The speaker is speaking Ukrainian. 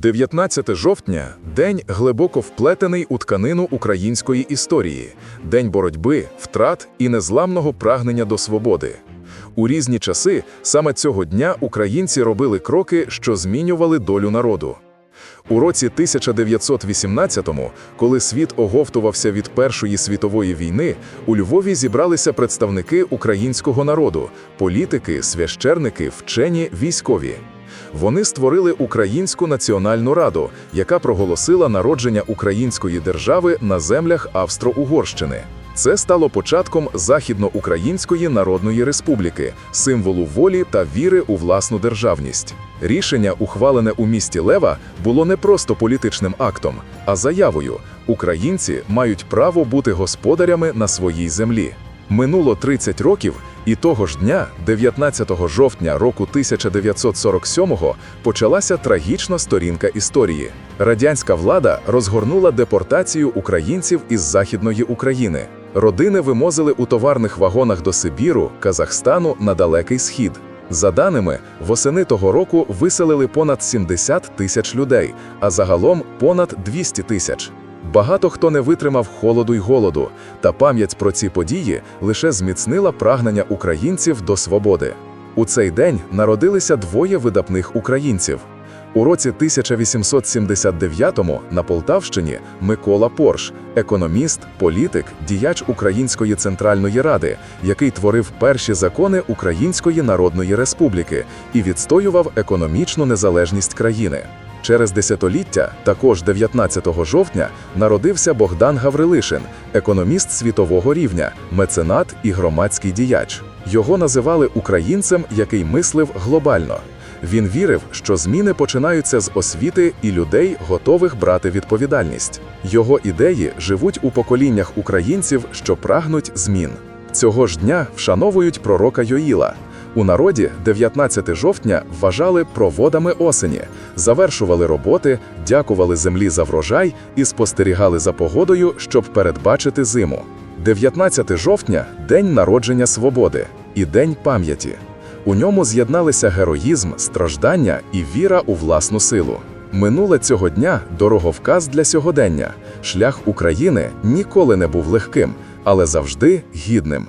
19 жовтня день глибоко вплетений у тканину української історії, день боротьби, втрат і незламного прагнення до свободи. У різні часи саме цього дня українці робили кроки, що змінювали долю народу. У році 1918-му, коли світ оговтувався від Першої світової війни, у Львові зібралися представники українського народу, політики, свящерники, вчені, військові. Вони створили Українську національну раду, яка проголосила народження української держави на землях Австро-Угорщини. Це стало початком Західноукраїнської Народної Республіки, символу волі та віри у власну державність. Рішення, ухвалене у місті Лева, було не просто політичним актом, а заявою: українці мають право бути господарями на своїй землі. Минуло 30 років, і того ж дня, 19 жовтня року 1947-го, почалася трагічна сторінка історії. Радянська влада розгорнула депортацію українців із Західної України. Родини вимозили у товарних вагонах до Сибіру, Казахстану на Далекий Схід. За даними, восени того року виселили понад 70 тисяч людей, а загалом понад 200 тисяч. Багато хто не витримав холоду й голоду, та пам'ять про ці події лише зміцнила прагнення українців до свободи. У цей день народилися двоє видатних українців. У році 1879-му на Полтавщині Микола Порш, економіст, політик, діяч Української центральної ради, який творив перші закони Української Народної Республіки і відстоював економічну незалежність країни. Через десятиліття, також 19 жовтня, народився Богдан Гаврилишин, економіст світового рівня, меценат і громадський діяч. Його називали українцем, який мислив глобально. Він вірив, що зміни починаються з освіти і людей, готових брати відповідальність. Його ідеї живуть у поколіннях українців, що прагнуть змін. Цього ж дня вшановують пророка Йоїла. У народі 19 жовтня вважали проводами осені, завершували роботи, дякували землі за врожай і спостерігали за погодою, щоб передбачити зиму. 19 жовтня день народження свободи і день пам'яті. У ньому з'єдналися героїзм, страждання і віра у власну силу. Минуле цього дня дороговказ для сьогодення. Шлях України ніколи не був легким, але завжди гідним.